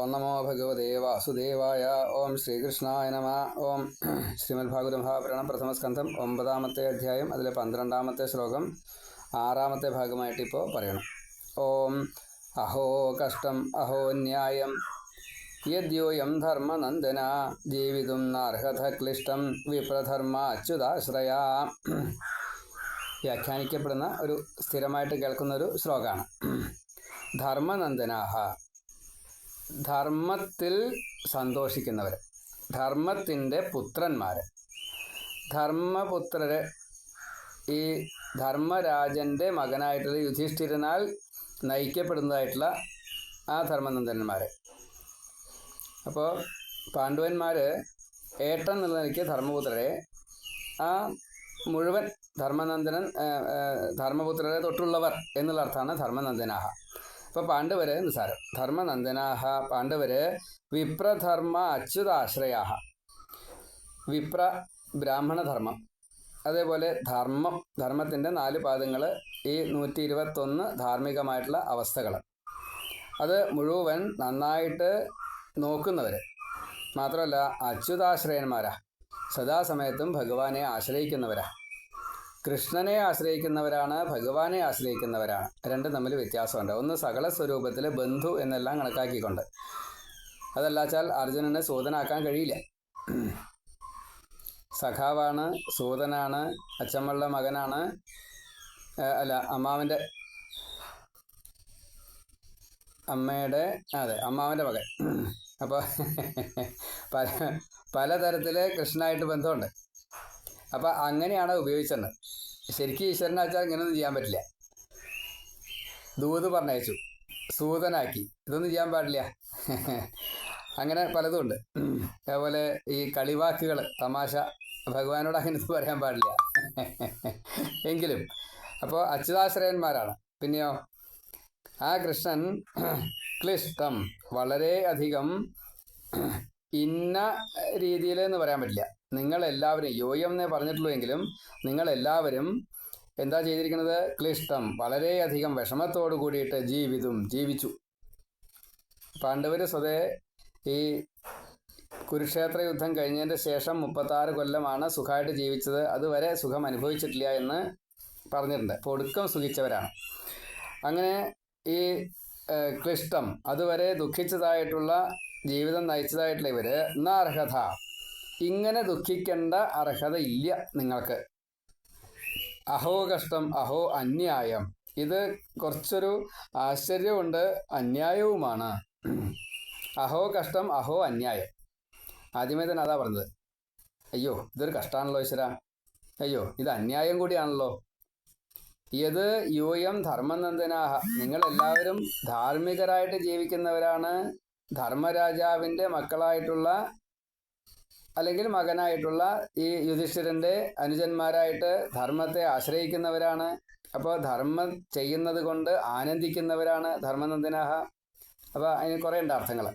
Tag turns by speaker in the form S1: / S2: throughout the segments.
S1: ഓം നമോ ഭഗവതേ വാസുദേവായ. ഓം ശ്രീകൃഷ്ണായ നമ. ഓം ശ്രീമദ് ഭാഗവത മഹാപുരാണം പ്രഥമസ്കന്ധം ഒമ്പതാമത്തെ അധ്യായം അതിലെ പന്ത്രണ്ടാമത്തെ ശ്ലോകം ആറാമത്തെ ഭാഗമായിട്ട് ഇപ്പോൾ പറയണം. ഓം അഹോ കഷ്ടം അഹോ ന്യായം. യദ്യോയം ധർമ്മനന്ദന ജീവിതം നാർഹത ക്ലിഷ്ടം വിപ്രധർമ്മ അച്യുതാശ്രയ വ്യാഖ്യാനിക്കപ്പെടുന്ന ഒരു സ്ഥിരമായിട്ട് കേൾക്കുന്ന ഒരു ശ്ലോകമാണ് ധർമ്മനന്ദനാഹ. ധർമ്മത്തിൽ സന്തോഷിക്കുന്നവർ ധർമ്മത്തിന്റെ പുത്രന്മാർ ധർമ്മപുത്രരെ ഈ ധർമ്മരാജന്റെ മകനായിട്ടുള്ള യുധിഷ്ഠിരനാൽ നയിക്കപ്പെടുന്നതായിട്ടുള്ള ആ ധർമ്മനന്ദനന്മാർ അപ്പോൾ പാണ്ഡവന്മാർ ഏട്ടൻ എന്നുള്ള ധർമ്മപുത്രരെ ആ മുഴുവൻ ധർമ്മനന്ദനൻ ധർമ്മപുത്രരെ തൊട്ടുള്ളവർ എന്നുള്ള അർത്ഥമാണ് ധർമ്മനന്ദനാഹ. അപ്പോൾ പാണ്ഡവര് നിസാരം. ധർമ്മനന്ദനാഹ പാണ്ഡവര് വിപ്രധർമ്മ അച്യുതാശ്രയാഹ. വിപ്ര ബ്രാഹ്മണധർമ്മം. അതേപോലെ ധർമ്മം ധർമ്മത്തിന്റെ നാല് പാദങ്ങൾ ഈ നൂറ്റി ഇരുപത്തൊന്ന് ധാർമ്മികമായിട്ടുള്ള അവസ്ഥകൾ അത് മുഴുവൻ നന്നായിട്ട് നോക്കുന്നവർ മാത്രമല്ല അച്യുതാശ്രയന്മാരാ. സദാസമയത്തും ഭഗവാനെ ആശ്രയിക്കുന്നവരാ. കൃഷ്ണനെ ആശ്രയിക്കുന്നവരാണ് ഭഗവാനെ ആശ്രയിക്കുന്നവരാണ്. രണ്ടും തമ്മിൽ വ്യത്യാസമുണ്ട്. ഒന്ന് സകല സ്വരൂപത്തിലെ ബന്ധു എന്നെല്ലാം കണക്കാക്കിക്കൊണ്ട്. അതല്ലാച്ചാൽ അർജുനനെ സൂതനാക്കാൻ കഴിയില്ല. സഖാവാണ് സൂതനാണ് അച്ചമ്മളുടെ മകനാണ് അല്ല അമ്മാവന്റെ അമ്മയുടെ അതെ അമ്മാവന്റെ മകൻ. അപ്പോൾ പല പലതരത്തിൽ കൃഷ്ണനായിട്ട് ബന്ധമുണ്ട്. അപ്പോൾ അങ്ങനെയാണ് ഉപയോഗിച്ചത് ശരിക്കും ഈശ്വരനെ വെച്ചാൽ ഇങ്ങനെയൊന്നും ചെയ്യാൻ പറ്റില്ല. ദൂത് പറഞ്ഞയച്ചു. സൂതനാക്കി. ഇതൊന്നും ചെയ്യാൻ പാടില്ല. അങ്ങനെ പലതും ഉണ്ട്. അതേപോലെ ഈ കളിവാക്കുകൾ തമാശ ഭഗവാനോട് അങ്ങനെ പറയാൻ പാടില്ല. എങ്കിലും അപ്പോൾ അച്യുതാശ്രയന്മാരാണ്. പിന്നെയോ ആ കൃഷ്ണൻ ക്ലിഷ്ടം. വളരെയധികം ഇന്ന രീതിയിൽ എന്ന് പറയാൻ പറ്റില്ല. നിങ്ങളെല്ലാവരും എം എന്നേ പറഞ്ഞിട്ടുള്ളൂ എങ്കിലും നിങ്ങളെല്ലാവരും എന്താ ചെയ്തിരിക്കുന്നത്? ക്ലിഷ്ടം വളരെയധികം വിഷമത്തോടു കൂടിയിട്ട് ജീവിതം ജീവിച്ചു. പാണ്ഡവർ സ്വതേ ഈ കുരുക്ഷേത്ര യുദ്ധം കഴിഞ്ഞതിന്റെ ശേഷം മുപ്പത്താറ് കൊല്ലമാണ് സുഖമായിട്ട് ജീവിച്ചത്. അതുവരെ സുഖം അനുഭവിച്ചിട്ടില്ല എന്ന് പറഞ്ഞിട്ടുണ്ട്. അപ്പോൾ ഒടുക്കം സുഖിച്ചവരാണ്. അങ്ങനെ ഈ ക്ലിഷ്ടം അതുവരെ ദുഃഖിച്ചതായിട്ടുള്ള ജീവിതം നയിച്ചതായിട്ടുള്ള ഇവർ എന്നാ അർഹത ഇങ്ങനെ ദുഃഖിക്കേണ്ട അർഹതയില്ല നിങ്ങൾക്ക്. അഹോ കഷ്ടം അഹോ അന്യായം. ഇത് കുറച്ചൊരു ആശ്ചര്യമുണ്ട് അന്യായവുമാണ്. അഹോ കഷ്ടം അഹോ അന്യായം. ആദ്യമേ തന്നെ അതാ പറഞ്ഞത്. അയ്യോ ഇതൊരു കഷ്ടമാണല്ലോ ഈശ്വര. അയ്യോ ഇത് അന്യായം കൂടിയാണല്ലോ. ഇത് യൂയം ധർമ്മനന്ദനാഹ. നിങ്ങളെല്ലാവരും ധാർമ്മികരായിട്ട് ജീവിക്കുന്നവരാണ്. ധർമ്മരാജാവിന്റെ മക്കളായിട്ടുള്ള അല്ലെങ്കിൽ മകനായിട്ടുള്ള ഈ യുധിഷ്ഠിരന്റെ അനുജന്മാരായിട്ട് ധർമ്മത്തെ ആശ്രയിക്കുന്നവരാണ്. അപ്പോൾ ധർമ്മം ചെയ്യുന്നത് കൊണ്ട് ആനന്ദിക്കുന്നവരാണ് ധർമ്മനന്ദനാഹ. അപ്പോൾ അതിന് കുറേ ഉണ്ട് അർത്ഥങ്ങൾ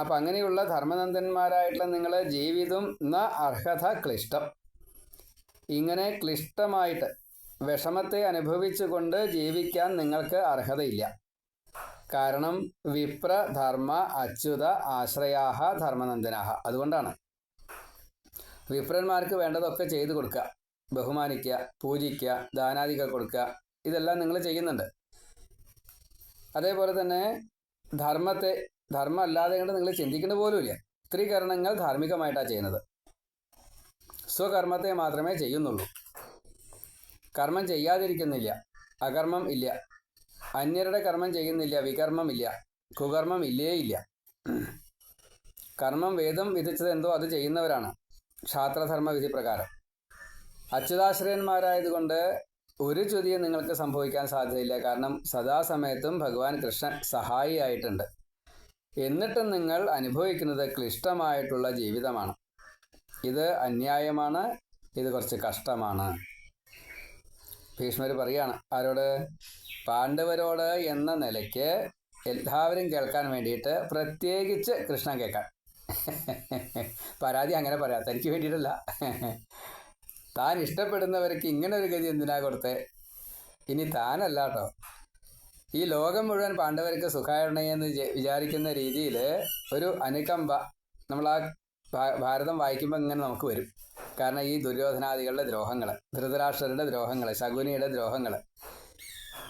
S1: അപ്പം അങ്ങനെയുള്ള ധർമ്മനന്ദന്മാരായിട്ടുള്ള നിങ്ങളെ ജീവിതം ന അർഹത ക്ലിഷ്ടം. ഇങ്ങനെ ക്ലിഷ്ടമായിട്ട് വിഷമത്തെ അനുഭവിച്ചുകൊണ്ട് ജീവിക്കാൻ നിങ്ങൾക്ക് അർഹതയില്ല. കാരണം വിപ്ര ധർമ്മ അച്യുത ആശ്രയാഹ ധർമ്മനന്ദനാഹ. അതുകൊണ്ടാണ്. വിപ്രന്മാർക്ക് വേണ്ടതൊക്കെ ചെയ്തു കൊടുക്കുക. ബഹുമാനിക്കുക പൂജിക്കുക ദാനാദികൾ കൊടുക്കുക. ഇതെല്ലാം നിങ്ങൾ ചെയ്യുന്നുണ്ട്. അതേപോലെ തന്നെ ധർമ്മത്തെ ധർമ്മം അല്ലാതെ കൊണ്ട് നിങ്ങൾ ചിന്തിക്കുന്ന പോലുമില്ല. സ്ത്രീകരണങ്ങൾ ധാർമ്മികമായിട്ടാണ് ചെയ്യുന്നത്. സ്വകർമ്മത്തെ മാത്രമേ ചെയ്യുന്നുള്ളൂ. കർമ്മം ചെയ്യാതിരിക്കുന്നില്ല. അകർമ്മം ഇല്ല. അന്യരുടെ കർമ്മം ചെയ്യുന്നില്ല വികർമ്മമില്ല കുകർമ്മം ഇല്ലേ ഇല്ല കർമ്മം വേദം വിധിച്ചത് എന്തോ അത് ചെയ്യുന്നവരാണ്. ക്ഷാത്രധർമ്മ വിധി പ്രകാരം അച്യുതാശ്രയന്മാരായതുകൊണ്ട് ഒരു ചുതിയും നിങ്ങൾക്ക് സംഭവിക്കാൻ സാധ്യതയില്ല. കാരണം സദാസമയത്തും ഭഗവാൻ കൃഷ്ണൻ സഹായിയായിട്ടുണ്ട്. എന്നിട്ടും നിങ്ങൾ അനുഭവിക്കുന്നത് ക്ലിഷ്ടമായിട്ടുള്ള ജീവിതമാണ്. ഇത് അന്യായമാണ് ഇത് കുറച്ച് കഷ്ടമാണ്. ഭീഷ്മർ പറയാണ് ആരോട്? പാണ്ഡവരോട് എന്ന നിലയ്ക്ക് എല്ലാവരും കേൾക്കാൻ വേണ്ടിയിട്ട് പ്രത്യേകിച്ച് കൃഷ്ണൻ കേൾക്കാൻ. പരാതി അങ്ങനെ പറയാം. തനിക്ക് വേണ്ടിയിട്ടല്ല. താൻ ഇഷ്ടപ്പെടുന്നവർക്ക് ഇങ്ങനെ ഒരു ഗതി എന്തിനാ കൊടുത്തേ? ഇനി താനല്ല കേട്ടോ ഈ ലോകം മുഴുവൻ പാണ്ഡവർക്ക് സുഖാരണയെന്ന് വിചാരിക്കുന്ന രീതിയിൽ ഒരു അനുകമ്പ നമ്മൾ ആ ഭാരതം വായിക്കുമ്പോൾ ഇങ്ങനെ നമുക്ക് വരും. കാരണം ഈ ദുര്യോധനാദികളുടെ ദ്രോഹങ്ങൾ ധൃതരാഷ്ട്രരുടെ ദ്രോഹങ്ങൾ ശകുനിയുടെ ദ്രോഹങ്ങൾ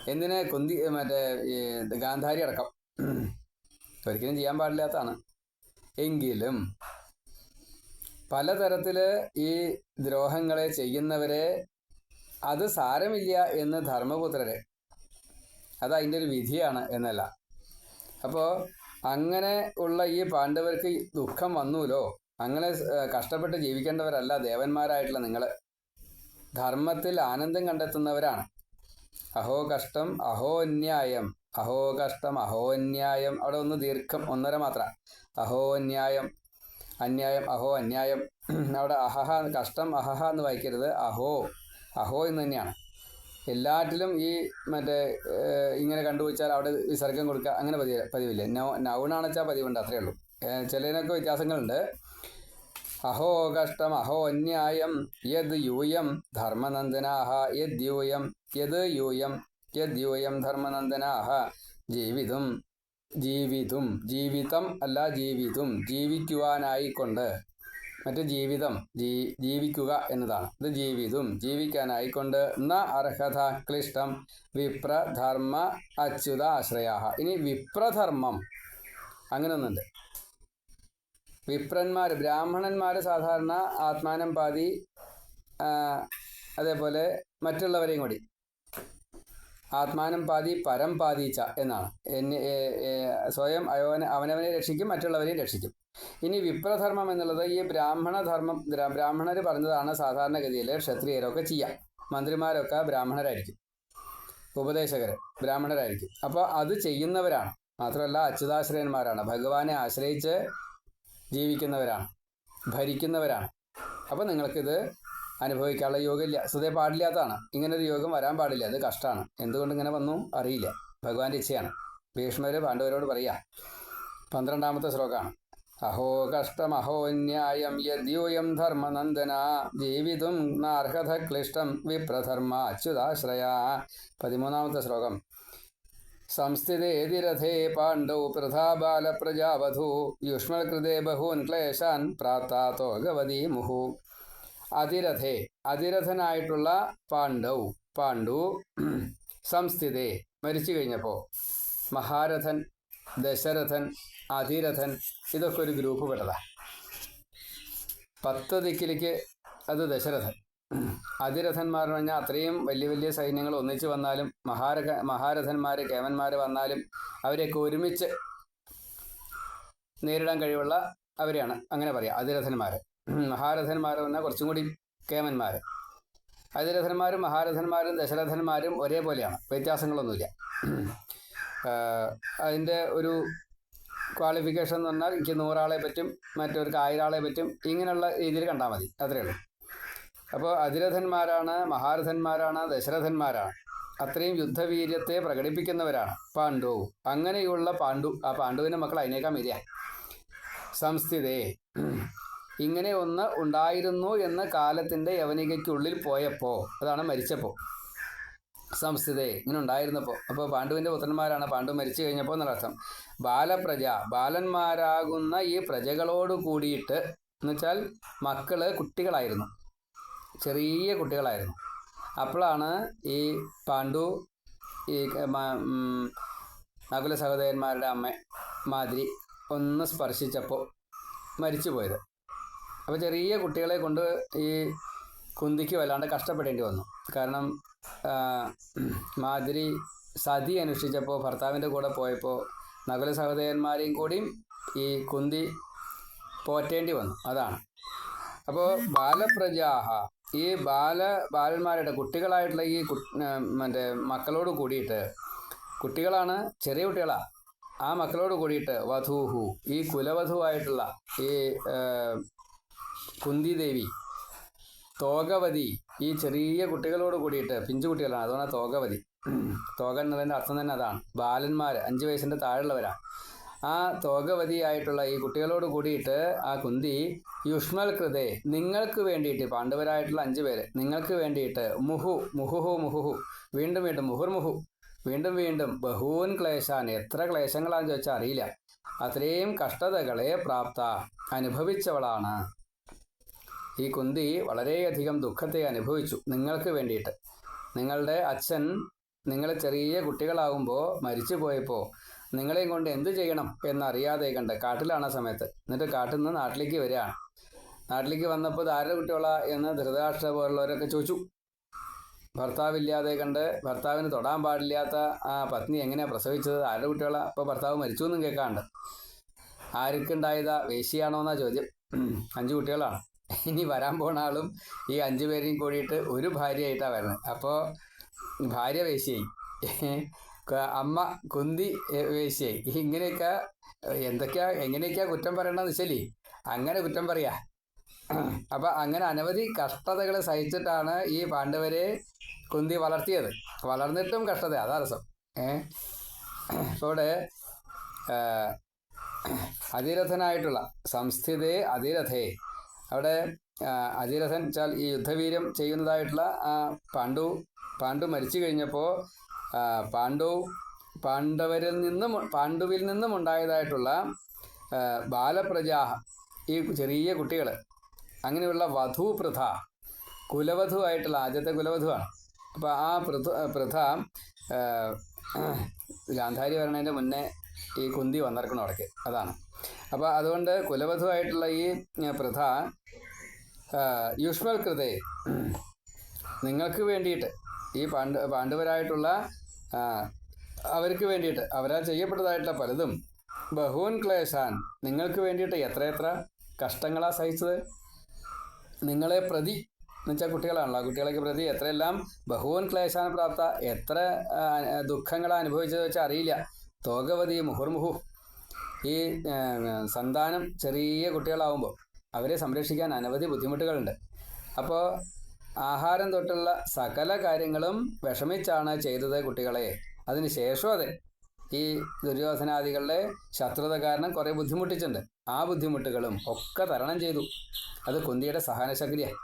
S1: എന്തിന് കുന്തി മറ്റേ ഗാന്ധാരി അടക്കം. ഒരിക്കലും ചെയ്യാൻ പാടില്ലാത്തതാണ്. എങ്കിലും പലതരത്തിൽ ഈ ദ്രോഹങ്ങളെ ചെയ്യുന്നവരെ അത് സാരമില്ല എന്ന് ധർമ്മപുത്രരെ അത് അതിന്റെ ഒരു വിധിയാണ് എന്നല്ല. അപ്പോൾ അങ്ങനെ ഉള്ള ഈ പാണ്ഡവർക്ക് ദുഃഖം വന്നൂലോ? അങ്ങനെ കഷ്ടപ്പെട്ട് ജീവിക്കേണ്ടവരല്ല ദേവന്മാരായിട്ടുള്ള നിങ്ങൾ ധർമ്മത്തിൽ ആനന്ദം കണ്ടെത്തുന്നവരാണ്. അഹോ കഷ്ടം അഹോ അന്യായം. അഹോ കഷ്ടം അഹോ അന്യായം. അവിടെ ഒന്ന് ദീർഘം ഒന്നര മാത്ര. അഹോ അന്യായം അഹോ അന്യായം. അവിടെ അഹഹ കഷ്ടം അഹഹ എന്ന് വായിക്കരുത്. അഹോ അഹോ എന്ന് തന്നെയാണ്. എല്ലാറ്റിലും ഈ മറ്റേ ഇങ്ങനെ കണ്ടുവച്ചാൽ അവിടെ വിസർഗം കൊടുക്കുക അങ്ങനെ പതിവ് പതിവില്ല. നൗ നൗണാണെച്ചാൽ പതിവുണ്ട് അത്രയേ ഉള്ളൂ. ചിലതിനൊക്കെ വ്യത്യാസങ്ങളുണ്ട്. അഹോ കഷ്ടം അഹോ അന്യായം. യദ് യൂയം ധർമ്മനന്ദനാഹ യദ് യൂയം യദ് യൂയം യൂയം ധർമ്മനന്ദനാഹ. ജീവിതം ജീവിതും ജീവിതം അല്ല ജീവിതും ജീവിക്കുവാനായിക്കൊണ്ട്. മറ്റ് ജീവിതം ജീ ജീവിക്കുക എന്നതാണ്. ഇത് ജീവിതും ജീവിക്കാനായിക്കൊണ്ട്. ന അർഹത ക്ലിഷ്ടം വിപ്രധർമ്മ അച്യുത ആശ്രയാഹ. ഇനി വിപ്രധർമ്മം അങ്ങനെ ഒന്നുണ്ട് വിപ്രന്മാർ ബ്രാഹ്മണന്മാർ സാധാരണ ആത്മാനം പാതി അതേപോലെ മറ്റുള്ളവരെയും കൂടി. ആത്മാനം പാതി പരം പാതിച്ച എന്നാണ്. സ്വയം അവന അവനവനെ രക്ഷിക്കും മറ്റുള്ളവരെയും രക്ഷിക്കും. ഇനി വിപ്രധർമ്മം എന്നുള്ളത് ഈ ബ്രാഹ്മണ ധർമ്മം ബ്രാഹ്മണർ പറഞ്ഞതാണ് സാധാരണഗതിയിൽ ക്ഷത്രിയരൊക്കെ ചെയ്യാം. മന്ത്രിമാരൊക്കെ ബ്രാഹ്മണരായിരിക്കും. ഉപദേശകർ ബ്രാഹ്മണരായിരിക്കും. അപ്പോൾ അത് ചെയ്യുന്നവരാണ്. മാത്രമല്ല അച്യുതാശ്രയന്മാരാണ്. ഭഗവാനെ ആശ്രയിച്ച് ജീവിക്കുന്നവരാണ്. ഭരിക്കുന്നവരാണ്. അപ്പോൾ നിങ്ങൾക്കിത് അനുഭവിക്കാനുള്ള യോഗമില്ല. സുതേ പാടില്ലാത്തതാണ്. ഒരു യോഗം വരാൻ പാടില്ല. അത് കഷ്ടമാണ് എന്തുകൊണ്ട് ഇങ്ങനെ വന്നു? അറിയില്ല. ഭഗവാന്റെ ഇച്ഛയാണ്. ഭീഷ്മര് പാണ്ഡവരോട് പറയാ പന്ത്രണ്ടാമത്തെ ശ്ലോകമാണ്. അഹോ കഷ്ടം അഹോ ന്യായം യദ്യൂയം ധർമ്മനന്ദന ജീവിതും നാർഹത ക്ലിഷ്ടം വിപ്രധർമ്മ അച്യുതാശ്രയ. പതിമൂന്നാമത്തെ ശ്ലോകം. സംസ്ഥിതേതിരഥേ പാണ്ഡൗ പൃഥാ ബാലപ്രജാവധൂ യുഷ്മൽകൃതേ ബഹൂൻ ക്ലേശാൻ പ്രാപ്താതോ ഗവതി മുഹു. അതിരഥേ അതിരഥനായിട്ടുള്ള പാണ്ഡൗ പാണ്ഡു സംസ്ഥിതേ മരിച്ചു കഴിഞ്ഞപ്പോൾ മഹാരഥൻ ദശരഥൻ അതിരഥൻ ഇതൊക്കെ ഒരു ഗ്രൂപ്പ് പെട്ടതാണ് പത്ത് ദിക്കിലേക്ക് അത് ദശരഥൻ. അതിരഥന്മാർ എന്ന് പറഞ്ഞാൽ അത്രയും വലിയ വലിയ സൈന്യങ്ങൾ ഒന്നിച്ചു വന്നാലും മഹാര മഹാരഥന്മാർ കേവന്മാർ വന്നാലും അവരെയൊക്കെ ഒരുമിച്ച് നേരിടാൻ കഴിവുള്ള അവരെയാണ്. അങ്ങനെ പറയാം അതിരഥന്മാർ മഹാരഥന്മാർ പറഞ്ഞാൽ കുറച്ചും കൂടി കേമന്മാർ അതിരഥന്മാരും മഹാരഥന്മാരും ദശരഥന്മാരും ഒരേപോലെയാണ്. വ്യത്യാസങ്ങളൊന്നുമില്ല. അതിന്റെ ഒരു ക്വാളിഫിക്കേഷൻ എന്ന് പറഞ്ഞാൽ എനിക്ക് നൂറാളെ പറ്റും മറ്റവർക്ക് ആയിരാളെ പറ്റും ഇങ്ങനെയുള്ള രീതിയിൽ കണ്ടാൽ മതി. അത്രയേ ഉള്ളൂ. അപ്പോൾ അതിരഥന്മാരാണ് മഹാരഥന്മാരാണ് ദശരഥന്മാരാണ്. അത്രയും യുദ്ധവീര്യത്തെ പ്രകടിപ്പിക്കുന്നവരാണ് പാണ്ഡു. അങ്ങനെയുള്ള പാണ്ഡു ആ പാണ്ഡുവിന്റെ മക്കൾ അതിനേക്കാൾ വരിക സംസ്ഥിതേ. ഇങ്ങനെ ഒന്ന് ഉണ്ടായിരുന്നു എന്ന് കാലത്തിന്റെ യവനികയ്ക്കുള്ളിൽ പോയപ്പോൾ അതാണ് മരിച്ചപ്പോൾ. സംസ്ഥിതേ ഇങ്ങനെ ഉണ്ടായിരുന്നപ്പോൾ. അപ്പോൾ പാണ്ഡുവിന്റെ പുത്രന്മാരാണ് പാണ്ഡു മരിച്ചു കഴിഞ്ഞപ്പോൾ എന്നർത്ഥം ബാലപ്രജ ബാലന്മാരാകുന്ന ഈ പ്രജകളോട് കൂടിയിട്ട് എന്നുവെച്ചാൽ മക്കൾ കുട്ടികളായിരുന്നു. ചെറിയ കുട്ടികളായിരുന്നു. അപ്പോഴാണ് ഈ പാണ്ഡു ഈ നകുല സഹോദരന്മാരുടെ അമ്മ മാതിരി ഒന്ന് സ്പർശിച്ചപ്പോൾ മരിച്ചു പോയത് അപ്പോൾ ചെറിയ കുട്ടികളെ കൊണ്ട് ഈ കുന്തിക്ക് വല്ലാണ്ട് കഷ്ടപ്പെടേണ്ടി വന്നു. കാരണം മാതിരി സതി അനുഷ്ഠിച്ചപ്പോൾ ഭർത്താവിന്റെ കൂടെ പോയപ്പോൾ നകുല സഹോദരന്മാരെയും കൂടിയും ഈ കുന്തി പോറ്റേണ്ടി വന്നു. അതാണ്. അപ്പോൾ ബാലപ്രജാഹ ഈ ബാല ബാലന്മാരുടെ കുട്ടികളായിട്ടുള്ള ഈ മറ്റേ മക്കളോട് കൂടിയിട്ട് കുട്ടികളാണ് ചെറിയ കുട്ടികളാ. ആ മക്കളോട് കൂടിയിട്ട് വധൂഹു ഈ കുലവധുവായിട്ടുള്ള ഈ ആ, കുന്തി തോകവതി ഈ ചെറിയ കുട്ടികളോട് കൂടിയിട്ട് പിഞ്ചു കുട്ടികളാണ് അതുകൊണ്ട് തോകവതി തോക എന്നതിന്റെ അർത്ഥം തന്നെ അതാണ്. ബാലന്മാർ അഞ്ച് വയസ്സിന്റെ താഴെയുള്ളവരാണ് ആ തോകവതിയായിട്ടുള്ള ഈ കുട്ടികളോട് കൂടിയിട്ട് ആ കുന്തി യുഷ്മൽ കൃതേ നിങ്ങൾക്ക് വേണ്ടിയിട്ട് പാണ്ഡവരായിട്ടുള്ള അഞ്ച് പേര് നിങ്ങൾക്ക് വേണ്ടിയിട്ട് മുഹു മുഹുഹു മുഹുഹു വീണ്ടും വീണ്ടും മുഹുർമുഹു വീണ്ടും വീണ്ടും ബഹൂൻ ക്ലേശാൻ എത്ര ക്ലേശങ്ങളാണെന്ന് ചോദിച്ചാൽ അറിയില്ല. അത്രയും കഷ്ടതകളെ പ്രാപ്ത അനുഭവിച്ചവളാണ്. ഈ കുന്തി വളരെയധികം ദുഃഖത്തെ അനുഭവിച്ചു നിങ്ങൾക്ക് വേണ്ടിയിട്ട്. നിങ്ങളുടെ അച്ഛൻ നിങ്ങൾ ചെറിയ കുട്ടികളാകുമ്പോൾ മരിച്ചു പോയപ്പോൾ നിങ്ങളെയും കൊണ്ട് എന്ത് ചെയ്യണം എന്നറിയാതെ കണ്ട് കാട്ടിലാണ് ആ സമയത്ത്. എന്നിട്ട് കാട്ടിൽ നിന്ന് നാട്ടിലേക്ക് വരികയാണ് നാട്ടിലേക്ക് വന്നപ്പോൾ ആരുടെ കുട്ടികളാ എന്ന് ധൃതരാഷ്ട്ര പോലുള്ളവരൊക്കെ ചോദിച്ചു. ഭർത്താവില്ലാതെ കണ്ട് ഭർത്താവിന് തൊടാൻ പാടില്ലാത്ത ആ പത്നി എങ്ങനെയാണ് പ്രസവിച്ചത്? ആരുടെ കുട്ടികളാ? അപ്പോൾ ഭർത്താവ് മരിച്ചു എന്നും കേൾക്കാണ്ട്. ആർക്കുണ്ടായതാ? വേശിയാണോ എന്നാ ചോദ്യം അഞ്ച് കുട്ടികളാണ്. ഇനി വരാൻ പോണ ആളും ഈ അഞ്ചു പേരെയും കൂടിയിട്ട് ഒരു ഭാര്യയായിട്ടാണ് വരുന്നത് അപ്പോൾ ഭാര്യ വേശിയായി അമ്മ കുന്തി വേശ്യായി ഇങ്ങനെയൊക്കെ എന്തൊക്കെയാ എങ്ങനെയൊക്കെയാ കുറ്റം പറയണമെന്ന് വെച്ചാൽ അങ്ങനെ കുറ്റം പറയാ. അപ്പൊ അങ്ങനെ അനവധി കഷ്ടതകൾ സഹിച്ചിട്ടാണ് ഈ പാണ്ഡവരെ കുന്തി വളർത്തിയത്. വളർന്നിട്ടും കഷ്ടത അതാ രസം. ഏഹ് ഇവിടെ അതിരഥനായിട്ടുള്ള സംസ്ഥിതേ അതിരഥേ അവിടെ ആ, അതിരഥൻ വെച്ചാൽ ഈ യുദ്ധവീര്യം ചെയ്യുന്നതായിട്ടുള്ള പാണ്ഡു പാണ്ഡു മരിച്ചു കഴിഞ്ഞപ്പോൾ പാണ്ഡു പാണ്ഡവരിൽ നിന്നും പാണ്ഡുവിൽ നിന്നും ഉണ്ടായതായിട്ടുള്ള ബാലപ്രജാഹ ഈ ചെറിയ കുട്ടികൾ അങ്ങനെയുള്ള വധു പ്രഥ കുലവധു ആയിട്ടുള്ള ആദ്യത്തെ കുലവധുവാണ്. അപ്പോൾ ആ പ്രഥ പ്രഥ ഗാന്ധാരി വരണതിന്റെ മുന്നേ ഈ കുന്തി വന്നിറക്കണം അവിടേക്ക് അതാണ്. അപ്പോൾ അതുകൊണ്ട് കുലവധുവായിട്ടുള്ള ഈ പ്രഥ യുഷ്മൽ കൃതേ നിങ്ങൾക്ക് വേണ്ടിയിട്ട് ഈ പാണ്ഡ പാണ്ഡവരായിട്ടുള്ള അവർക്ക് വേണ്ടിയിട്ട് അവരാൽ ചെയ്യപ്പെട്ടതായിട്ടുള്ള പലതും ബഹൂൻ ക്ലേശാൻ നിങ്ങൾക്ക് വേണ്ടിയിട്ട് എത്രയെത്ര കഷ്ടങ്ങളാ സഹിച്ചത്? നിങ്ങളെ പ്രതി എന്നുവെച്ചാൽ കുട്ടികളാണല്ലോ കുട്ടികളൊക്കെ പ്രതി എത്രയെല്ലാം ബഹുവൻ ക്ലേശാൻ പ്രാപ്ത എത്ര ദുഃഖങ്ങൾ അനുഭവിച്ചത് വെച്ചാൽ അറിയില്ല. തോകവതി മുഹുർമുഹു ഈ സന്താനം ചെറിയ കുട്ടികളാവുമ്പോൾ അവരെ സംരക്ഷിക്കാൻ അനവധി ബുദ്ധിമുട്ടുകളുണ്ട്. അപ്പോൾ ആഹാരം തൊട്ടുള്ള സകല കാര്യങ്ങളും വിഷമിച്ചാണ് ചെയ്തത് കുട്ടികളെ. അതിന് ശേഷം അതെ ഈ ദുര്യോധനാദികളുടെ ശത്രുത കാരണം കുറേ ബുദ്ധിമുട്ടിച്ചിട്ടുണ്ട്. ആ ബുദ്ധിമുട്ടുകളും ഒക്കെ തരണം ചെയ്തു. അത് കുന്തിയുടെ സഹനശക്തിയാണ്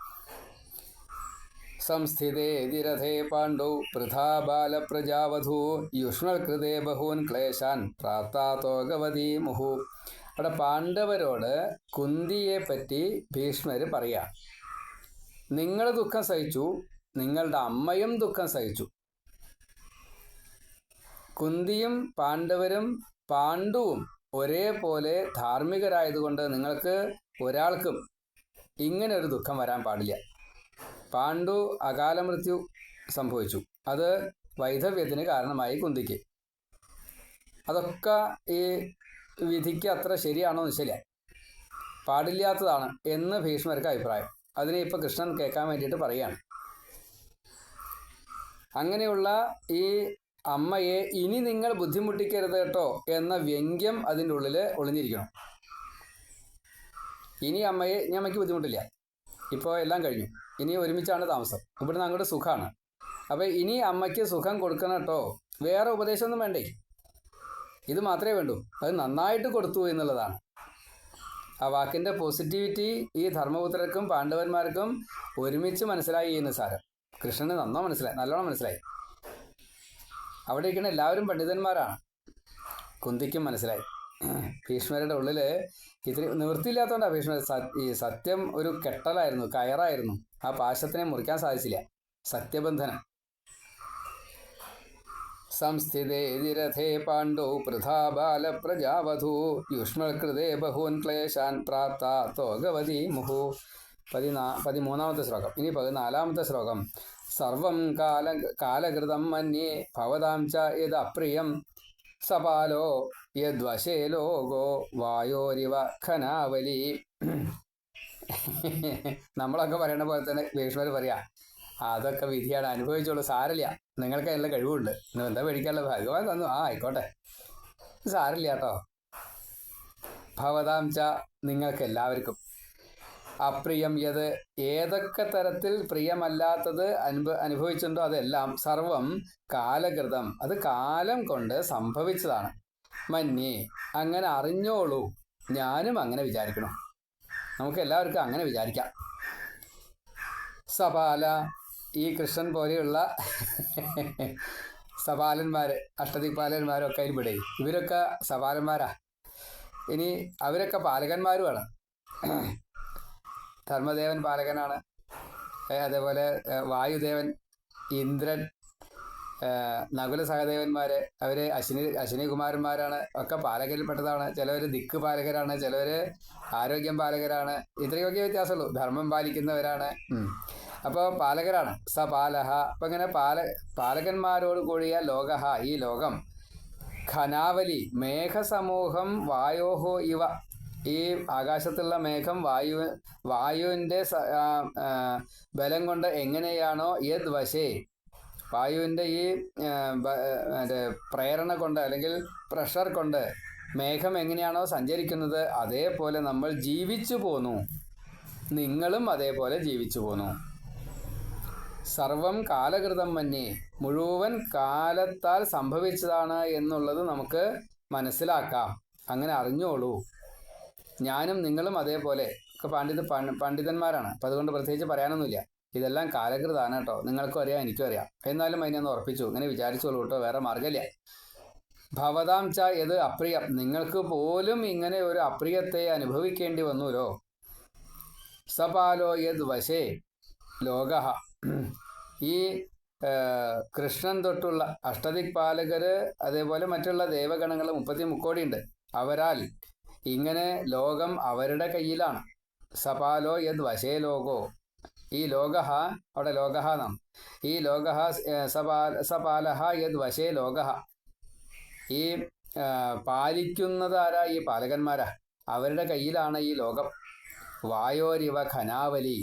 S1: സംസ്ഥിതേ പാണ്ഡു പൃഥാ ബാലപ്രജാവധൂ യുഷ്മൽകൃതേ ബഹൂൻ ക്ലേശാൻ പ്രാപ്താതോഗവതി മുഹു. അവിടെ പാണ്ഡവരോട് കുന്തിയെ പറ്റി ഭീഷ്മർ പറയാം. നിങ്ങൾ ദുഃഖം സഹിച്ചു നിങ്ങളുടെ അമ്മയും ദുഃഖം സഹിച്ചു. കുന്തിയും പാണ്ഡവരും പാണ്ഡുവും ഒരേപോലെ ധാർമ്മികരായതുകൊണ്ട് നിങ്ങൾക്ക് ഒരാൾക്കും ഇങ്ങനെ ഒരു ദുഃഖം വരാൻ പാടില്ല. പാണ്ഡു അകാല മൃത്യു സംഭവിച്ചു. അത് വൈധവ്യത്തിന് കാരണമായി കുന്തിക്ക്. അതൊക്കെ ഈ വിധിക്ക് അത്ര ശരിയാണോ നിശ്ചല പാടില്ലാത്തതാണ് എന്ന് ഭീഷ്മർക്ക് അഭിപ്രായം. അതിനെ ഇപ്പം കൃഷ്ണൻ കേൾക്കാൻ വേണ്ടിയിട്ട് പറയുകയാണ്. അങ്ങനെയുള്ള ഈ അമ്മയെ ഇനി നിങ്ങൾ ബുദ്ധിമുട്ടിക്കരുത് കേട്ടോ എന്ന വ്യംഗ്യം അതിന്റെ ഉള്ളിൽ ഒളിഞ്ഞിരിക്കണം. ഇനി അമ്മയെ ഞാൻ അമ്മയ്ക്ക് ബുദ്ധിമുട്ടില്ല. ഇപ്പോൾ എല്ലാം കഴിഞ്ഞു. ഇനി ഒരുമിച്ചാണ് താമസം. ഇവിടുന്ന് അങ്ങോട്ട് സുഖമാണ് അപ്പോൾ ഇനി അമ്മയ്ക്ക് സുഖം കൊടുക്കണം കേട്ടോ. വേറെ ഉപദേശമൊന്നും വേണ്ടേ? ഇത് മാത്രമേ വേണ്ടൂ. അത് നന്നായിട്ട് കൊടുത്തു എന്നുള്ളതാണ്. ആ വാക്കിന്റെ പോസിറ്റിവിറ്റി ഈ ധർമ്മപുത്രർക്കും പാണ്ഡവന്മാർക്കും ഒരുമിച്ച് മനസ്സിലായി എന്ന് സാരം. കൃഷ്ണന് നന്നോ മനസ്സിലായി നല്ലോണം മനസ്സിലായി. അവിടെ ഇരിക്കുന്ന എല്ലാവരും പണ്ഡിതന്മാരാണ്. കുന്തിക്കും മനസ്സിലായി. ഭീഷ്മരുടെ ഉള്ളിൽ ഇത്തിരി നിവൃത്തിയില്ലാത്തതുകൊണ്ടാണ് ഭീഷ്മർ ഈ സത്യം ഒരു കെട്ടലായിരുന്നു കയറായിരുന്നു. ആ പാശത്തിനെ മുറിക്കാൻ സാധിച്ചില്ല. സത്യബന്ധനം. രഥേ പാണ്ഡോ പൃഥാ ബാലപ്രജാവധൂ യുഷ്മൽകൃതേ ബഹൂൻ ക്ലേശാൻ പ്രാപ്ത തോഗവതി മുഹു. പതിനാ പതിമൂന്നാമത്തെ ശ്ലോകം. ഇനി പതിനാലാമത്തെ ശ്ലോകം. സർവം കാല കാലകൃതം മന്യേ ഭവതാം ച യത് അപ്രിയം സപാലോ യദ്വശേ ലോകോ വായോരിവ ഖനാവലി. നമ്മളൊക്കെ പറയണ പോലെ തന്നെ ഭീഷ്മർ പറയാ അതൊക്കെ വിധിയാണ് അനുഭവിച്ചോളൂ സാരമില്ല നിങ്ങൾക്ക് അതിനുള്ള കഴിവുണ്ട്. എന്താ പേടിക്കാനുള്ള ഭഗവാൻ തന്നു. ആ ആയിക്കോട്ടെ. സാറില്ല കേട്ടോ ഭവതാം ച നിങ്ങൾക്ക് എല്ലാവർക്കും അപ്രിയം യത് ഏതൊക്കെ തരത്തിൽ പ്രിയമല്ലാത്തത് അനുഭ അനുഭവിച്ചിട്ടുണ്ടോ അതെല്ലാം സർവം കാലകൃതം. അത് കാലം കൊണ്ട് സംഭവിച്ചതാണ്. മന്യേ അങ്ങനെ അറിഞ്ഞോളൂ. ഞാനും അങ്ങനെ വിചാരിക്കണം നമുക്ക് എല്ലാവർക്കും അങ്ങനെ വിചാരിക്കാം. സപാല ഈ കൃഷ്ണൻ പോലെയുള്ള സവാലന്മാർ അഷ്ടദിക്പാലന്മാരൊക്കെ അതിൽ പെടുകയും ഇവരൊക്കെ സപാലന്മാരാ ഇനി അവരൊക്കെ പാലകന്മാരുമാണ്. ധർമ്മദേവൻ പാലകനാണ്. അതേപോലെ വായുദേവൻ ഇന്ദ്രൻ നകുല സഹദേവന്മാർ അവർ അശ്വിനി അശ്വിനികുമാരന്മാരാണ്. ഒക്കെ പാലകരിൽപ്പെട്ടതാണ്. ചിലവർ ദിക്ക് പാലകരാണ് ചിലവർ ആരോഗ്യം പാലകരാണ്. ഇത്രയൊക്കെ വ്യത്യാസമുള്ളൂ. ധർമ്മം പാലിക്കുന്നവരാണ്. അപ്പോൾ പാലകരാണ്. സ പാലഹ അപ്പം ഇങ്ങനെ പാല പാലകന്മാരോട് കൂടിയ ലോകഹ ഈ ലോകം. ഖനാവലി മേഘസമൂഹം വായോഹോ ഇവ. ഈ ആകാശത്തുള്ള മേഘം വായു വായുവിന്റെ ബലം കൊണ്ട് എങ്ങനെയാണോ യത് വശേ വായുവിന്റെ ഈ മറ്റേ പ്രേരണ കൊണ്ട് അല്ലെങ്കിൽ പ്രഷർ കൊണ്ട് മേഘം എങ്ങനെയാണോ സഞ്ചരിക്കുന്നത് അതേപോലെ നമ്മൾ ജീവിച്ചു പോന്നു. നിങ്ങളും അതേപോലെ ജീവിച്ചു പോന്നു. സർവം കാലകൃതം മന്യേ. മുഴുവൻ കാലത്താൽ സംഭവിച്ചതാണ് എന്നുള്ളത് നമുക്ക് മനസ്സിലാക്കാം. അങ്ങനെ അറിഞ്ഞോളൂ. ഞാനും നിങ്ങളും അതേപോലെ. ഒക്കെ പണ്ഡിത പണ്ഡിതന്മാരാണ്. അപ്പം അതുകൊണ്ട് പ്രത്യേകിച്ച് പറയാനൊന്നുമില്ല. ഇതെല്ലാം കാലകൃതാണ് കേട്ടോ. നിങ്ങൾക്കും അറിയാം എനിക്കും അറിയാം. എന്നാലും അതിനൊന്ന് ഉറപ്പിച്ചു. ഇങ്ങനെ വിചാരിച്ചോളൂ കേട്ടോ. വേറെ മാർഗമില്ല ഭവതാം ച ഇത് അപ്രിയം. നിങ്ങൾക്ക് പോലും ഇങ്ങനെ ഒരു അപ്രിയത്തെ അനുഭവിക്കേണ്ടി വന്നൂലോ സപാലോ യത് വശേ. ലോക. ഈ കൃഷ്ണൻ തൊട്ടുള്ള അഷ്ടദിക്പാലകര് അതേപോലെ മറ്റുള്ള ദേവഗണങ്ങൾ മുപ്പത്തി മുക്കോടിയുണ്ട് അവരാൽ ഇങ്ങനെ ലോകം അവരുടെ കയ്യിലാണ്. സപാലോ യദ് വശേ ലോകോ. ഈ ലോകഹ അവിടെ ലോകഹ നാം. ഈ ലോകഹ സപാ സപാലഹ യദ് വശേ ലോകഹ. ഈ പാലിക്കുന്നതാരാ ഈ പാലകന്മാരാ? അവരുടെ കയ്യിലാണ് ഈ ലോകം. വായോരിവ ഖനാവലി.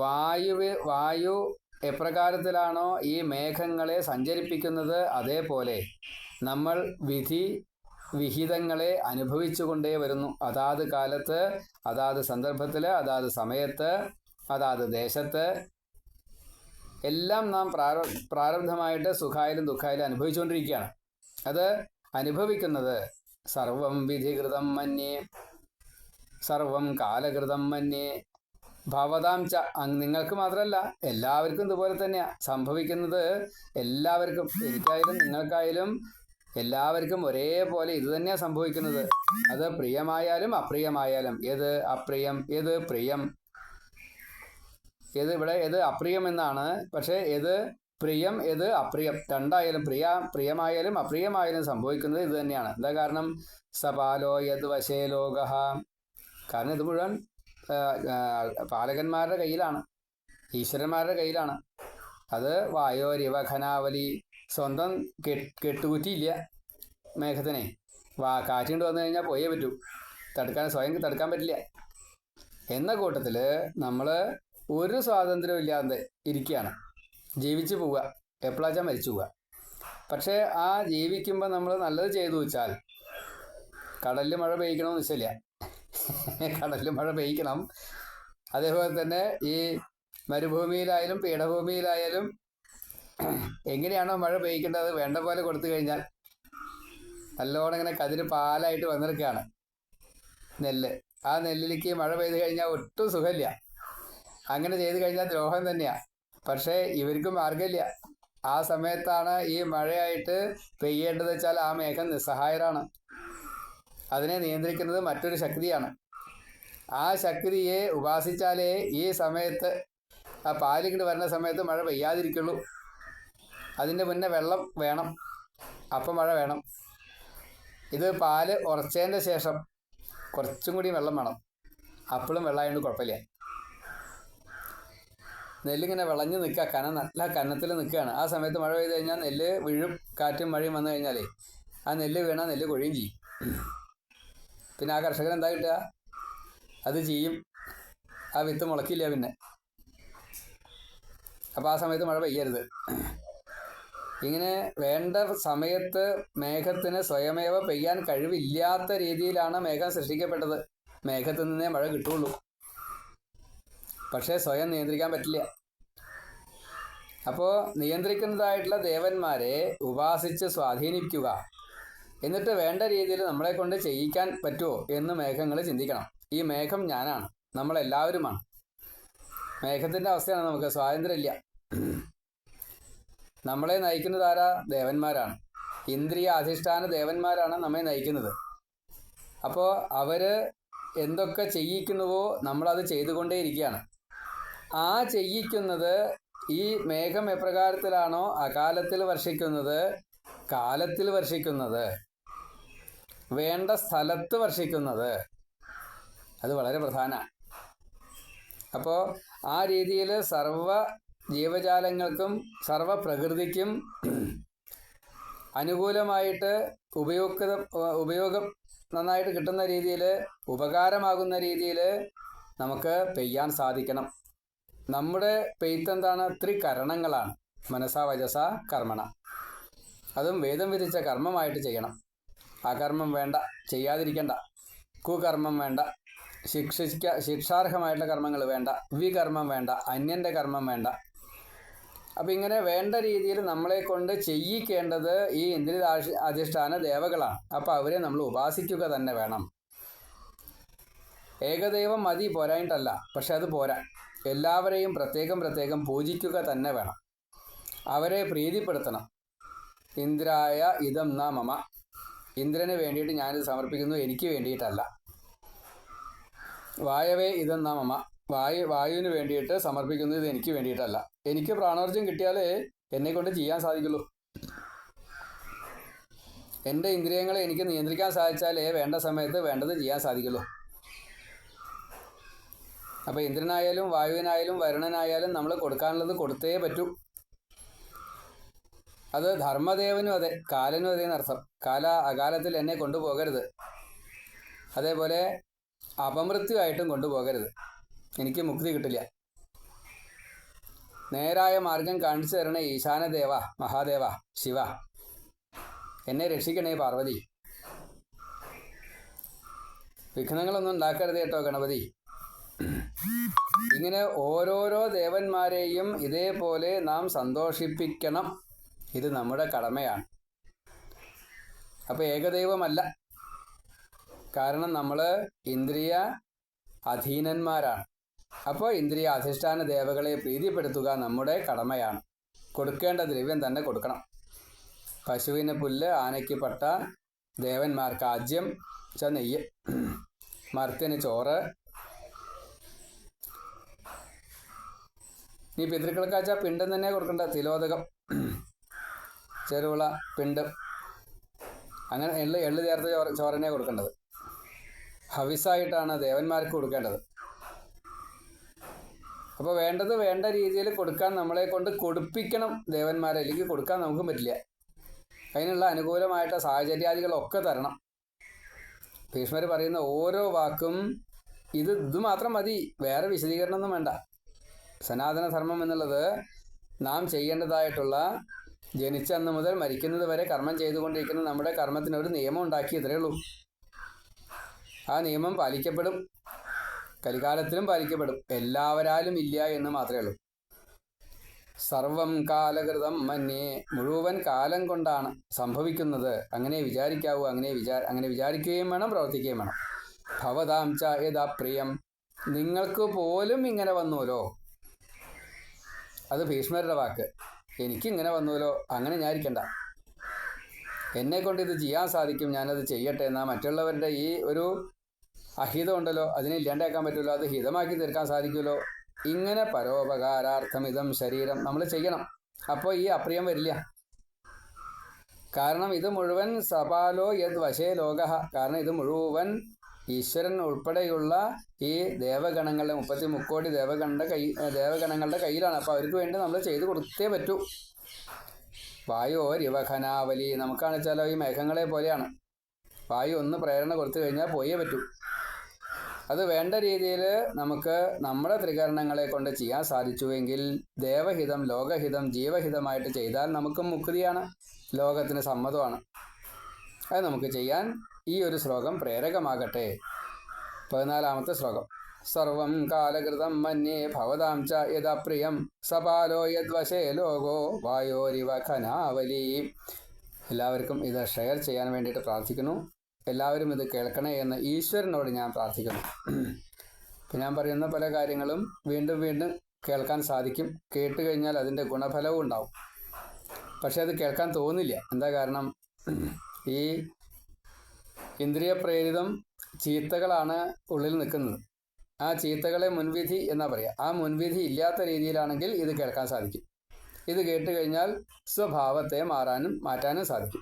S1: വായുവ് വായു എപ്രകാരത്തിലാണോ ഈ മേഘങ്ങളെ സഞ്ചരിപ്പിക്കുന്നത്? അതേപോലെ നമ്മൾ വിധി വിഹിതങ്ങളെ അനുഭവിച്ചുകൊണ്ടേ വരുന്നു. അതാത് കാലത്ത് അതാത് സന്ദർഭത്തിൽ അതാത് സമയത്ത് അതാത് ദേശത്ത്. എല്ലാം നാം പ്രാര പ്രാരബ്ധമായിട്ട് സുഖായാലും ദുഃഖായാലും അനുഭവിച്ചുകൊണ്ടിരിക്കുകയാണ്. അത് അനുഭവിക്കുന്നത് സർവം വിധികൃതം മന്യേ സർവം കാലകൃതം മന്യേ ഭവതാം ച. നിങ്ങൾക്ക് മാത്രമല്ല എല്ലാവർക്കും ഇതുപോലെ തന്നെയാ. സംഭവിക്കുന്നത് എല്ലാവർക്കും എനിക്കായാലും നിങ്ങൾക്കായാലും എല്ലാവർക്കും ഒരേപോലെ ഇത് തന്നെയാ സംഭവിക്കുന്നത്. അത് പ്രിയമായാലും അപ്രിയമായാലും. ഏത് അപ്രിയം ഏത് പ്രിയം? ഏത് ഇവിടെ ഏത് അപ്രിയം എന്നാണ്. പക്ഷേ ഏത് പ്രിയം ഏത് അപ്രിയം? രണ്ടായാലും പ്രിയ പ്രിയമായാലും അപ്രിയമായാലും സംഭവിക്കുന്നത് ഇത് തന്നെയാണ്. എന്താ കാരണം? സപാലോ യത് വശേ ലോക. കാരണം ഇത് മുഴുവൻ പാലകന്മാരുടെ കയ്യിലാണ്. ഈശ്വരന്മാരുടെ കയ്യിലാണ്. അത് വായോരിവ ഖനാവലി സ്വന്തം കെട്ടുകുറ്റിയില്ല മേഘത്തിനെ. വാ കാറ്റുകൊണ്ട് വന്നു കഴിഞ്ഞാൽ പോയേ പറ്റൂ. തടുക്കാൻ സ്വയം തടുക്കാൻ പറ്റില്ല. എന്ന കൂട്ടത്തിൽ നമ്മൾ ഒരു സ്വാതന്ത്ര്യം ഇല്ലാതെ ഇരിക്കുകയാണ്. ജീവിച്ചു പോവുക. എപ്പോഴാച്ചാൽ മരിച്ചു പോവുക. പക്ഷേ ആ ജീവിക്കുമ്പോൾ നമ്മൾ നല്ലത് ചെയ്തു വെച്ചാൽ കടലിൽ മഴ പെയ്യിക്കണമെന്ന് വെച്ചില്ല കടലിൽ മഴ പെയ്ക്കണം അതേപോലെ തന്നെ ഈ മരുഭൂമിയിലായാലും പീഠഭൂമിയിലായാലും എങ്ങനെയാണോ മഴ പെയ്ക്കേണ്ടത് വേണ്ട പോലെ കൊടുത്തു കഴിഞ്ഞാൽ നല്ലോണം ഇങ്ങനെ കതിര് പാലായിട്ട് വന്നിരിക്കുകയാണ് നെല്ല്. ആ നെല്ലിലേക്ക് മഴ പെയ്ത് കഴിഞ്ഞാൽ ഒട്ടും സുഖമില്ല. അങ്ങനെ ചെയ്ത് കഴിഞ്ഞാൽ ദ്രോഹം തന്നെയാണ് പക്ഷേ ഇവർക്ക് മാർഗമില്ല ആ സമയത്താണ് ഈ മഴയായിട്ട് പെയ്യേണ്ടത് വെച്ചാൽ ആ മേഘം നിസ്സഹായരാണ്. അതിനെ നിയന്ത്രിക്കുന്നത് മറ്റൊരു ശക്തിയാണ്. ആ ശക്തിയെ ഉപാസിച്ചാലേ ഈ സമയത്ത് ആ പാലിങ്ങോട്ട് വരുന്ന സമയത്ത് മഴ പെയ്യാതിരിക്കുള്ളൂ. അതിന്റെ മുന്നേ വെള്ളം വേണം. അപ്പം മഴ വേണം. ഇത് പാൽ ഉറച്ചതിന്റെ ശേഷം കുറച്ചും കൂടി വെള്ളം വേണം. അപ്പോഴും വെള്ളമായതുകൊണ്ട് കുഴപ്പമില്ല. നെല്ലിങ്ങനെ വിളഞ്ഞ് നിൽക്കുക കന നല്ല കന്നത്തിൽ നിൽക്കുകയാണ് ആ സമയത്ത് മഴ പെയ്ത് കഴിഞ്ഞാൽ നെല്ല് വീഴും കാറ്റും മഴയും വന്നു കഴിഞ്ഞാലേ ആ നെല്ല് വീണാൽ നെല്ല് കൊഴിയും ചെയ്യും. പിന്നെ ആ കർഷകൻ എന്താ കിട്ടുക? അത് ചെയ്യും. ആ വിത്ത് മുളക്കില്ല പിന്നെ. അപ്പോൾ ആ സമയത്ത് മഴ പെയ്യരുത്. ഇങ്ങനെ വേണ്ട സമയത്ത് മേഘത്തിന് സ്വയമേവ പെയ്യാൻ കഴിവില്ലാത്ത രീതിയിലാണ് മേഘം സൃഷ്ടിക്കപ്പെട്ടത്. മേഘത്തിൽ നിന്നേ മഴ കിട്ടുള്ളൂ. പക്ഷേ സ്വയം നിയന്ത്രിക്കാൻ പറ്റില്ല. അപ്പോൾ നിയന്ത്രിക്കുന്നതായിട്ടുള്ള ദേവന്മാരെ ഉപാസിച്ച് സ്വാധീനിക്കുക. എന്നിട്ട് വേണ്ട രീതിയിൽ നമ്മളെ കൊണ്ട് ചെയ്യിക്കാൻ പറ്റുമോ എന്ന് മേഘങ്ങൾ ചിന്തിക്കണം. ഈ മേഘം ഞാനാണ്. നമ്മളെല്ലാവരുമാണ്. മേഘത്തിന്റെ അവസ്ഥയാണ് നമുക്ക്. സ്വാതന്ത്ര്യമില്ല. നമ്മളെ നയിക്കുന്നത് ആരാ? ദേവന്മാരാണ്. ഇന്ദ്രിയ അധിഷ്ഠാന ദേവന്മാരാണ് നമ്മെ നയിക്കുന്നത്. അപ്പോൾ അവർ എന്തൊക്കെ ചെയ്യിക്കുന്നുവോ നമ്മളത് ചെയ്തുകൊണ്ടേയിരിക്കുകയാണ്. ആ ചെയ്യിക്കുന്നത് ഈ മേഘം എപ്രകാരത്തിലാണോ അകാലത്തിൽ വർഷിക്കുന്നത്? കാലത്തിൽ വർഷിക്കുന്നത്. വേണ്ട സ്ഥലത്ത് വർഷിക്കുന്നത്. അത് വളരെ പ്രധാനമാണ്. അപ്പോൾ ആ രീതിയിൽ സർവ ജീവജാലങ്ങൾക്കും സർവ പ്രകൃതിക്കും അനുകൂലമായിട്ട് ഉപയോഗ ഉപയോഗം നന്നായിട്ട് കിട്ടുന്ന രീതിയിൽ ഉപകാരമാകുന്ന രീതിയിൽ നമുക്ക് പെയ്യാൻ സാധിക്കണം. നമ്മുടെ പെയ്ത്ത് എന്താണ് ത്രികരണങ്ങളാണ്. മനസ്സ വജസ കർമ്മണ. അതും വേദം വിധിച്ച കർമ്മമായിട്ട് ചെയ്യണം. അകർമ്മം വേണ്ട ചെയ്യാതിരിക്കണ്ട. കുകർമ്മം വേണ്ട ശിക്ഷിക്ക ശിക്ഷാർഹമായിട്ടുള്ള കർമ്മങ്ങൾ വേണ്ട വികർമ്മം വേണ്ട അന്യന്റെ കർമ്മം വേണ്ട. അപ്പം ഇങ്ങനെ വേണ്ട രീതിയിൽ നമ്മളെ കൊണ്ട് ചെയ്യിക്കേണ്ടത് ഈ ഇന്ദ്രിയ അധിഷ്ഠാന ദേവകളാണ്. അപ്പം അവരെ നമ്മൾ ഉപാസിക്കുക തന്നെ വേണം. ഏകദൈവം മതി പോരായിട്ടല്ല പക്ഷെ അത് പോരാ എല്ലാവരെയും പ്രത്യേകം പ്രത്യേകം പൂജിക്കുക തന്നെ വേണം. അവരെ പ്രീതിപ്പെടുത്തണം. ഇന്ദ്രായ ഇതം ന മമ. ഇന്ദ്രന് വേണ്ടിയിട്ട് ഞാനിത് സമർപ്പിക്കുന്നു. എനിക്ക് വേണ്ടിയിട്ടല്ല. വായവേ ഇതെന്നാ മമ വായു വായുവിന് വേണ്ടിയിട്ട് സമർപ്പിക്കുന്നു ഇത് എനിക്ക് വേണ്ടിയിട്ടല്ല. എനിക്ക് പ്രാണോർജം കിട്ടിയാലേ എന്നെ കൊണ്ട് ചെയ്യാൻ സാധിക്കുള്ളൂ. എന്റെ ഇന്ദ്രിയങ്ങളെ എനിക്ക് നിയന്ത്രിക്കാൻ സാധിച്ചാലേ വേണ്ട സമയത്ത് വേണ്ടത് ചെയ്യാൻ സാധിക്കുള്ളൂ. അപ്പോൾ ഇന്ദ്രനായാലും വായുവിനായാലും വരുണനായാലും നമ്മൾ കൊടുക്കാനുള്ളത് കൊടുത്തേ പറ്റൂ. അത് ധർമ്മദേവനും അതെ കാലനും അതേ എന്നർത്ഥം കാല അകാലത്തിൽ എന്നെ കൊണ്ടുപോകരുത്. അതേപോലെ അപമൃത്യുവായിട്ടും കൊണ്ടുപോകരുത്. എനിക്ക് മുക്തി കിട്ടില്ല. നേരായ മാർഗം കാണിച്ചു തരണേ ഈശാനദേവ മഹാദേവ ശിവ. എന്നെ രക്ഷിക്കണേ പാർവതി. വിഘ്നങ്ങളൊന്നും ഉണ്ടാക്കരുത് കേട്ടോ ഗണപതി. ഇങ്ങനെ ഓരോരോ ദേവന്മാരെയും ഇതേപോലെ നാം സന്തോഷിപ്പിക്കണം. ഇത് നമ്മുടെ കടമയാണ്. അപ്പോൾ ഏകദൈവമല്ല. കാരണം നമ്മൾ ഇന്ദ്രിയ അധീനന്മാരാണ്. അപ്പോൾ ഇന്ദ്രിയ അധിഷ്ഠാന ദേവകളെ പ്രീതിപ്പെടുത്തുക നമ്മുടെ കടമയാണ്. കൊടുക്കേണ്ട ദ്രവ്യം തന്നെ കൊടുക്കണം. പശുവിന് പുല്ല് ആനയ്ക്ക് പട്ട ദേവന്മാർക്ക് ആജ്യം ച നെയ്യ് മർത്തിന് ചോറ്. ഈ പിതൃക്കൾക്കാച്ചാൽ പിണ്ടം തന്നെ കൊടുക്കേണ്ട തിലോദകം. ചെറുവിള പിണ്ടം അങ്ങനെ എള്ള് എള്ള് ചേർത്ത് ചോര ചോരനെ കൊടുക്കേണ്ടത്. ഹവിസായിട്ടാണ് ദേവന്മാർക്ക് കൊടുക്കേണ്ടത്. അപ്പോൾ വേണ്ടത് വേണ്ട രീതിയിൽ കൊടുക്കാൻ നമ്മളെ കൊണ്ട് കൊടുപ്പിക്കണം ദേവന്മാരെ അല്ലെങ്കിൽ കൊടുക്കാൻ നമുക്ക് പറ്റില്ല. അതിനുള്ള അനുകൂലമായിട്ട് സാഹചര്യാദികളൊക്കെ തരണം. ഭീഷ്മർ പറയുന്ന ഓരോ വാക്കും ഇത് ഇത് മാത്രം മതി വേറെ വിശദീകരണമൊന്നും വേണ്ട. സനാതന ധർമ്മം എന്നുള്ളത് നാം ചെയ്യേണ്ടതായിട്ടുള്ള ജനിച്ചന്ന് മുതൽ മരിക്കുന്നത് വരെ കർമ്മം ചെയ്തുകൊണ്ടിരിക്കുന്ന നമ്മുടെ കർമ്മത്തിന് ഒരു നിയമം ഉണ്ടാക്കി ഇത്രയേ ഉള്ളൂ. ആ നിയമം പാലിക്കപ്പെടും. കലികാലത്തിലും പാലിക്കപ്പെടും. എല്ലാവരാലും ഇല്ല എന്ന് മാത്രമേ ഉള്ളൂ. സർവം കാലകൃതം മന്യേ. മുഴുവൻ കാലം കൊണ്ടാണ് സംഭവിക്കുന്നത്. അങ്ങനെ വിചാരിക്കാവൂ അങ്ങനെ വിചാ അങ്ങനെ വിചാരിക്കുകയും വേണം പ്രവർത്തിക്കുകയും വേണം. ഭവതാം ച പ്രിയം. നിങ്ങൾക്ക് പോലും ഇങ്ങനെ വന്നുവല്ലോ? അത് ഭീഷ്മരുടെ വാക്ക്. എനിക്കിങ്ങനെ വന്നുവല്ലോ അങ്ങനെ ഞാൻ ഇരിക്കണ്ട എന്നെ കൊണ്ട് ഇത് ചെയ്യാൻ സാധിക്കും ഞാനത് ചെയ്യട്ടെ എന്നാൽ മറ്റുള്ളവരുടെ ഈ ഒരു അഹിതം ഉണ്ടല്ലോ അതിനെ ഇല്ലാണ്ടാക്കാൻ പറ്റുമല്ലോ അത് ഹിതമാക്കി തീർക്കാൻ സാധിക്കുമല്ലോ ഇങ്ങനെ പരോപകാരാർത്ഥം ഇതം ശരീരം നമ്മൾ ചെയ്യണം. അപ്പോൾ ഈ അപ്രിയം വരില്ല. കാരണം ഇത് മുഴുവൻ സപാലോ യത് വശേ ലോക. കാരണം ഇത് മുഴുവൻ ഈശ്വരൻ ഉൾപ്പെടെയുള്ള ഈ ദേവഗണങ്ങളുടെ മുപ്പത്തി മുക്കോടി ദേവഗണങ്ങളുടെ കൈ ദേവഗണങ്ങളുടെ കയ്യിലാണ്. അപ്പോൾ അവർക്ക് വേണ്ടി നമ്മൾ ചെയ്തു കൊടുത്തേ പറ്റൂ. വായു രിവഖനാവലി നമുക്കാണ് വെച്ചാൽ ഈ മേഘങ്ങളെ പോലെയാണ്. വായു ഒന്ന് പ്രേരണ കൊടുത്തു കഴിഞ്ഞാൽ പോയേ പറ്റൂ. അത് വേണ്ട രീതിയിൽ നമുക്ക് നമ്മുടെ ത്രികരണങ്ങളെ കൊണ്ട് ചെയ്യാൻ സാധിച്ചുവെങ്കിൽ ദേവഹിതം ലോകഹിതം ജീവഹിതമായിട്ട് ചെയ്താൽ നമുക്കും മുക്തിയാണ്. ലോകത്തിന് സമ്മതമാണ്. അത് നമുക്ക് ചെയ്യാൻ ഈ ഒരു ശ്ലോകം പ്രേരകമാകട്ടെ. പതിനാലാമത്തെ ശ്ലോകം. സർവം കാലകൃതം മന്യേ ഭവതാം ച യഥാ പ്രിയം. സപാലോ യദ്വശേ ലോകോ വായോരിവ ഖനാവലി. എല്ലാവർക്കും ഇത് ഷെയർ ചെയ്യാൻ വേണ്ടിയിട്ട് പ്രാർത്ഥിക്കുന്നു. എല്ലാവരും ഇത് കേൾക്കണേ എന്ന് ഈശ്വരനോട് ഞാൻ പ്രാർത്ഥിക്കുന്നു. ഇപ്പം ഞാൻ പറയുന്ന പല കാര്യങ്ങളും വീണ്ടും വീണ്ടും കേൾക്കാൻ സാധിക്കും. കേട്ട് കഴിഞ്ഞാൽ അതിന്റെ ഗുണഫലവും ഉണ്ടാവും. പക്ഷെ അത് കേൾക്കാൻ തോന്നില്ല. എന്താ കാരണം? ഈ ഇന്ദ്രിയ പ്രേരിതം ചീത്തകളാണ് ഉള്ളിൽ നിൽക്കുന്നത്. ആ ചീത്തകളെ മുൻവിധി എന്നാ പറയുക ആ മുൻവിധി ഇല്ലാത്ത രീതിയിലാണെങ്കിൽ ഇത് കേൾക്കാൻ സാധിക്കും. ഇത് കേട്ട് കഴിഞ്ഞാൽ സ്വഭാവത്തെ മാറാനും മാറ്റാനും സാധിക്കും.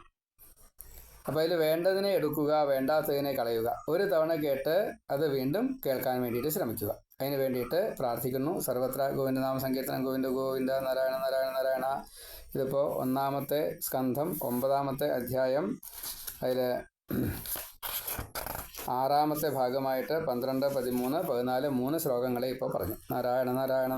S1: അപ്പോൾ അതിൽ വേണ്ടതിനെ എടുക്കുക വേണ്ടാത്തതിനെ കളയുക. ഒരു തവണ കേട്ട് അത് വീണ്ടും കേൾക്കാൻ വേണ്ടിയിട്ട് ശ്രമിക്കുക. അതിന് വേണ്ടിയിട്ട് പ്രാർത്ഥിക്കുന്നു. സർവത്ര ഗോവിന്ദനാമ സങ്കീർത്തനം. ഗോവിന്ദ ഗോവിന്ദ നാരായണ നാരായണ നാരായണ. ഇതിപ്പോൾ ഒന്നാമത്തെ സ്കന്ധം ഒമ്പതാമത്തെ അധ്യായം. അതിൽ ആറാമത്തെ ഭാഗമായിട്ട് പന്ത്രണ്ട് പതിമൂന്ന് പതിനാല് മൂന്ന് ശ്ലോകങ്ങളെ ഇപ്പോൾ പറഞ്ഞു. നാരായണ നാരായണ